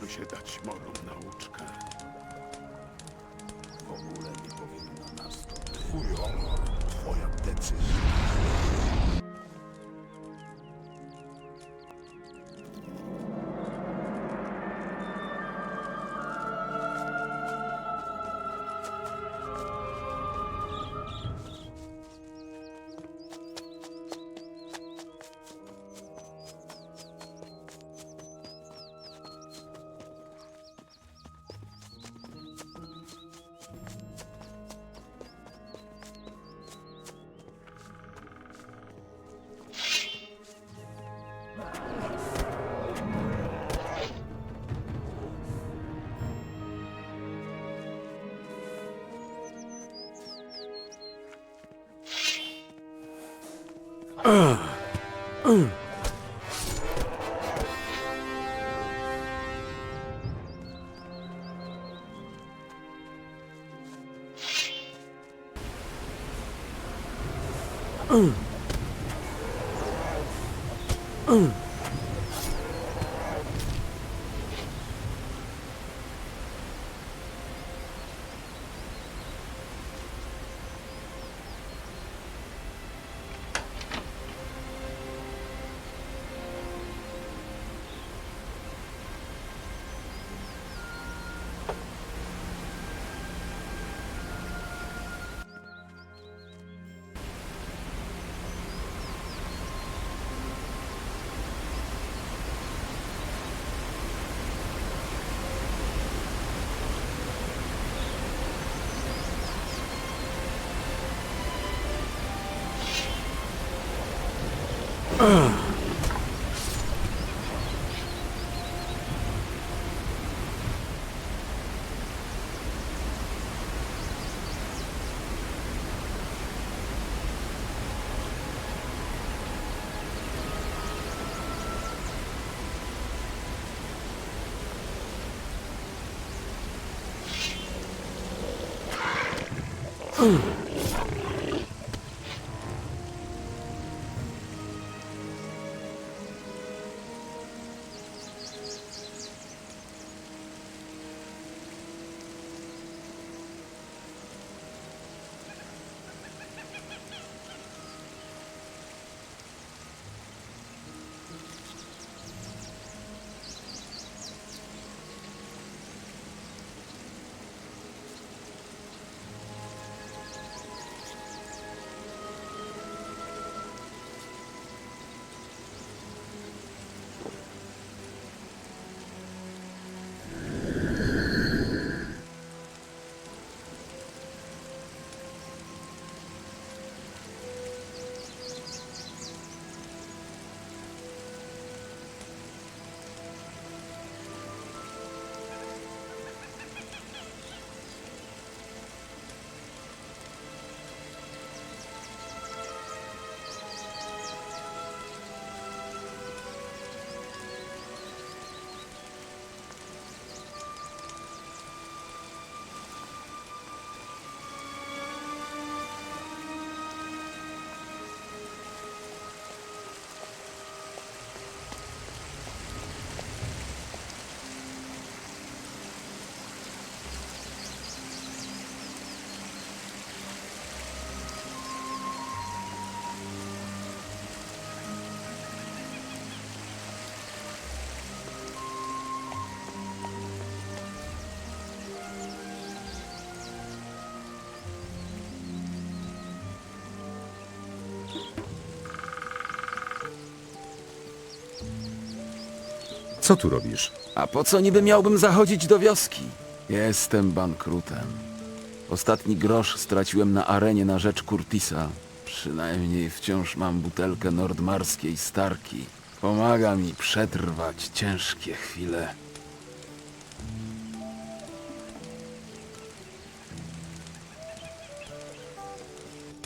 by się dać morom na 嗯嗯 Ooh. Co tu robisz? A po co niby miałbym zachodzić do wioski? Jestem bankrutem. Ostatni grosz straciłem na arenie na rzecz Curtisa. Przynajmniej wciąż mam butelkę nordmarskiej starki. Pomaga mi przetrwać ciężkie chwile.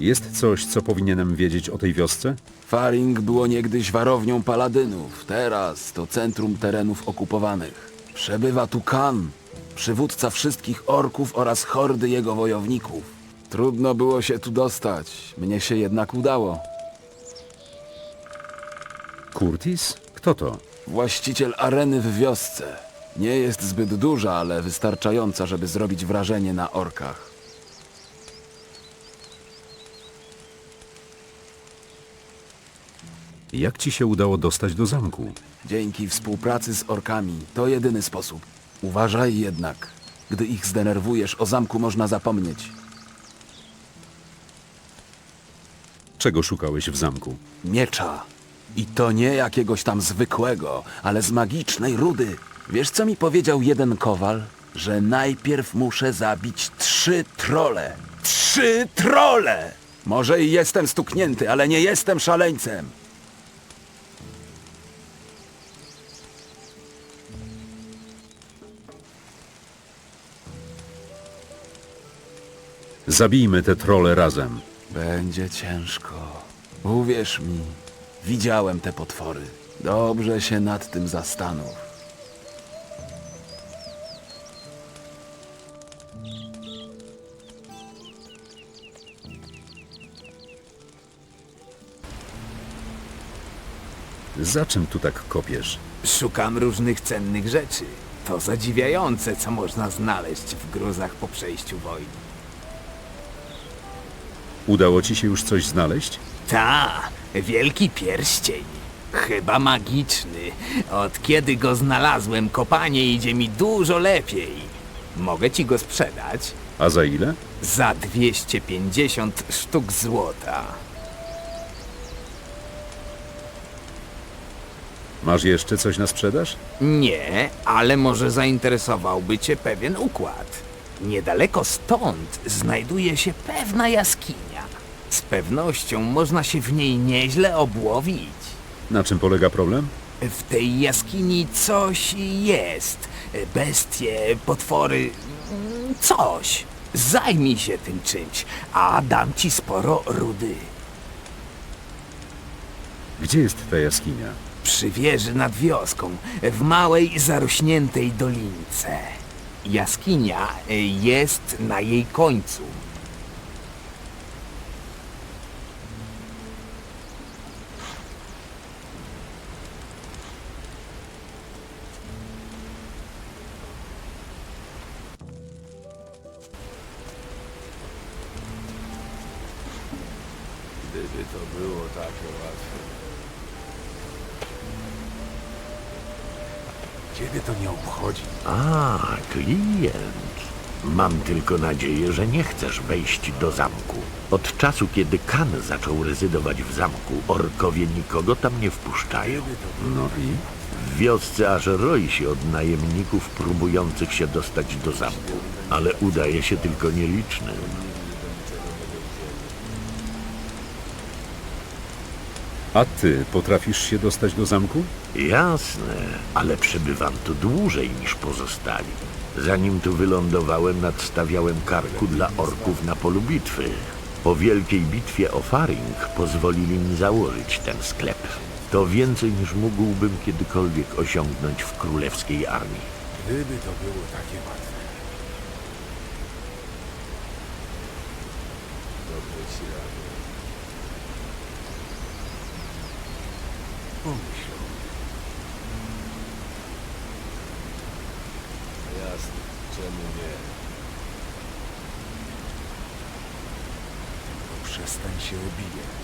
Jest coś, co powinienem wiedzieć o tej wiosce? Faring było niegdyś warownią paladynów, teraz to centrum terenów okupowanych. Przebywa tu Kan, przywódca wszystkich orków oraz hordy jego wojowników. Trudno było się tu dostać, mnie się jednak udało. Curtis? Kto to? Właściciel areny w wiosce. Nie jest zbyt duża, ale wystarczająca, żeby zrobić wrażenie na orkach. Jak ci się udało dostać do zamku? Dzięki współpracy z orkami to jedyny sposób. Uważaj jednak. Gdy ich zdenerwujesz, o zamku można zapomnieć. Czego szukałeś w zamku? Miecza. I to nie jakiegoś tam zwykłego, ale z magicznej rudy. Wiesz, co mi powiedział jeden kowal? Że najpierw muszę zabić trzy trole. Trzy trole! Może i jestem stuknięty, ale nie jestem szaleńcem. Zabijmy te trole razem. Będzie ciężko. Uwierz mi, widziałem te potwory. Dobrze się nad tym zastanów. Za czym tu tak kopiesz? Szukam różnych cennych rzeczy. To zadziwiające, co można znaleźć w gruzach po przejściu wojny. Udało ci się już coś znaleźć? Ta, wielki pierścień. Chyba magiczny. Od kiedy go znalazłem, kopanie idzie mi dużo lepiej. Mogę ci go sprzedać A za ile? za 250 sztuk złota. Masz jeszcze coś na sprzedaż? Nie, ale może zainteresowałby cię pewien układ. Niedaleko stąd znajduje się pewna jaskinia. Z pewnością można się w niej nieźle obłowić. Na czym polega problem? W tej jaskini coś jest. Bestie, potwory, mm, coś. Zajmij się tym czymś, a dam ci sporo rudy. Gdzie jest ta jaskinia? Przy wieży nad wioską, w małej, zarośniętej dolince. Jaskinia y, jest na jej końcu. Ciebie to nie obchodzi. A, klient. Mam tylko nadzieję, że nie chcesz wejść do zamku. Od czasu, kiedy Kan zaczął rezydować w zamku, orkowie nikogo tam nie wpuszczają. No i? W wiosce aż roi się od najemników próbujących się dostać do zamku, ale udaje się tylko nielicznym. A ty potrafisz się dostać do zamku? Jasne, ale przebywam tu dłużej niż pozostali. Zanim tu wylądowałem, nadstawiałem karku dla orków na polu bitwy. Po wielkiej bitwie o Faring pozwolili mi założyć ten sklep. To więcej niż mógłbym kiedykolwiek osiągnąć w królewskiej armii. Gdyby to było takie łatwe. Dobrze ci radzę. Pomyśl o mnie. Jasne, czemu nie? To przestań się obijać.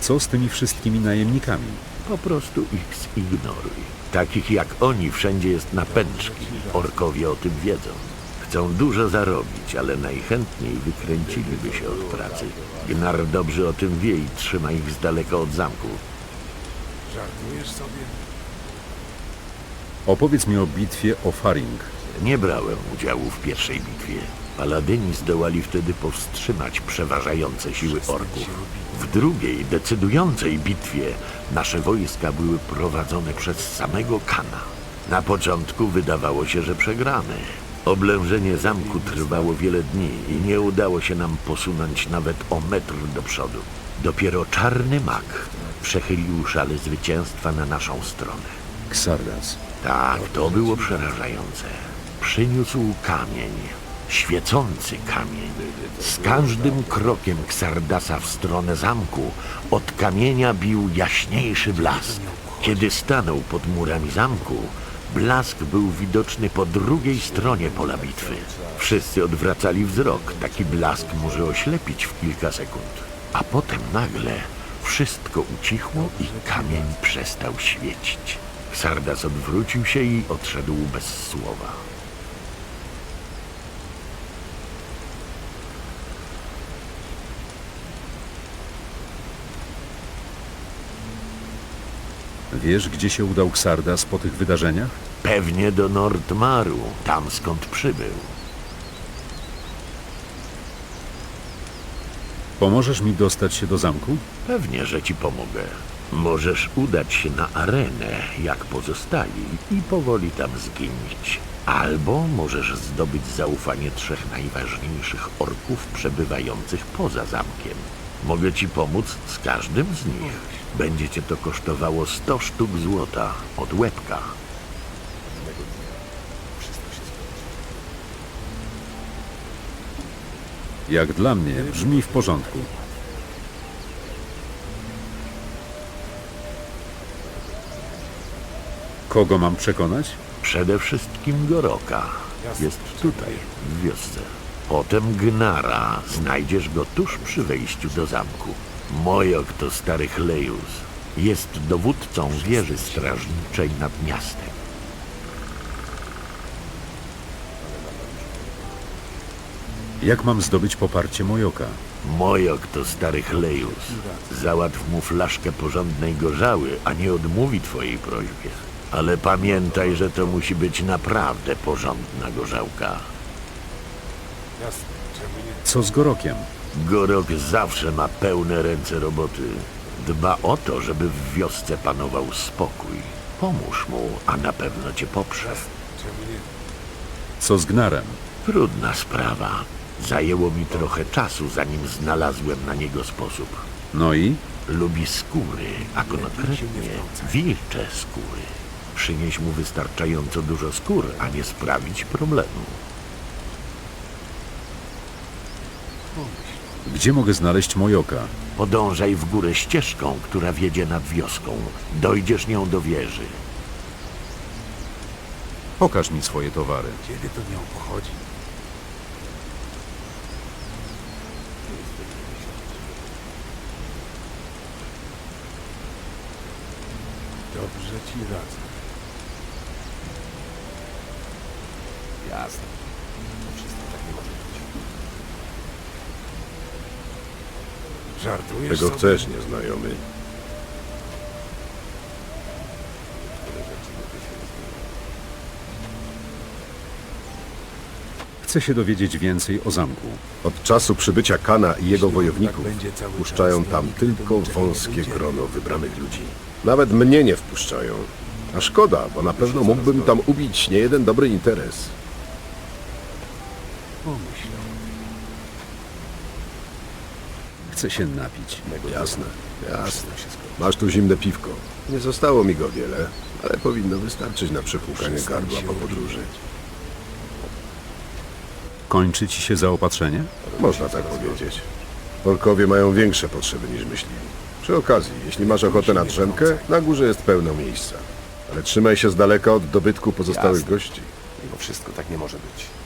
Co z tymi wszystkimi najemnikami? Po prostu ich zignoruj. Takich jak oni wszędzie jest na pęczki. Orkowie o tym wiedzą. Chcą dużo zarobić, ale najchętniej wykręciliby się od pracy. Gnar dobrze o tym wie i trzyma ich z daleka od zamku. Żartujesz sobie? Opowiedz mi o bitwie o Faring. Nie brałem udziału w pierwszej bitwie. Paladyni zdołali wtedy powstrzymać przeważające siły orków. W drugiej, decydującej bitwie nasze wojska były prowadzone przez samego Kana. Na początku wydawało się, że przegramy. Oblężenie zamku trwało wiele dni i nie udało się nam posunąć nawet o metr do przodu. Dopiero czarny mak przechylił szale zwycięstwa na naszą stronę. Xardas. Tak, to było przerażające. Przyniósł kamień, świecący kamień. Z każdym krokiem Ksardasa w stronę zamku od kamienia bił jaśniejszy blask. Kiedy stanął pod murami zamku, blask był widoczny po drugiej stronie pola bitwy. Wszyscy odwracali wzrok. Taki blask może oślepić w kilka sekund. A potem nagle wszystko ucichło i kamień przestał świecić. Sardas odwrócił się i odszedł bez słowa. Wiesz, gdzie się udał Xardas po tych wydarzeniach? Pewnie do Nordmaru, tam skąd przybył. Pomożesz mi dostać się do zamku? Pewnie, że ci pomogę. Możesz udać się na arenę, jak pozostali, i powoli tam zginić. Albo możesz zdobyć zaufanie trzech najważniejszych orków przebywających poza zamkiem. Mogę ci pomóc z każdym z nich. Będzie cię to kosztowało 100 sztuk złota od łebka. Jak dla mnie brzmi w porządku. Kogo mam przekonać? Przede wszystkim Goroka. Jest tutaj, w wiosce. Potem Gnara. Znajdziesz go tuż przy wejściu do zamku. Mojok to stary Chlejus. Jest dowódcą wieży strażniczej nad miastem. Jak mam zdobyć poparcie Mojoka? Mojok to stary Chlejus. Załatw mu flaszkę porządnej gorzały, a nie odmówi twojej prośbie. Ale pamiętaj, że to musi być naprawdę porządna gorzałka. Co z Gorokiem? Gorok zawsze ma pełne ręce roboty. Dba o to, żeby w wiosce panował spokój. Pomóż mu, a na pewno cię poprze. Co z Gnarem? Trudna sprawa. Zajęło mi trochę czasu, zanim znalazłem na niego sposób. No i? Lubi skóry, a konkretnie wilcze skóry. Przynieś mu wystarczająco dużo skór, a nie sprawić problemu. Gdzie mogę znaleźć Mojoka? Podążaj w górę ścieżką, która wiedzie nad wioską. Dojdziesz nią do wieży. Pokaż mi swoje towary. Kiedy to miał pochodzić? Dobrze ci radzę. Jasne. To wszystko tak nie może być. Żartujesz Czego sobie? chcesz, nieznajomy? Chcę się dowiedzieć więcej o zamku. Od czasu przybycia Kana i jego wojowników cały wpuszczają czas, tam tylko wąskie grono wybranych ludzi. Nawet mnie nie wpuszczają. A szkoda, bo na pewno mógłbym tam ubić niejeden dobry interes. Chcę się napić. Jasne, jasne. Masz tu zimne piwko. Nie zostało mi go wiele, ale powinno wystarczyć na przepłukanie gardła po podróży. Kończy ci się zaopatrzenie? Można tak powiedzieć. Orkowie mają większe potrzeby niż myślili. Przy okazji, jeśli masz ochotę na drzemkę, na górze jest pełno miejsca. Ale trzymaj się z daleka od dobytku pozostałych gości. Mimo wszystko tak nie może być.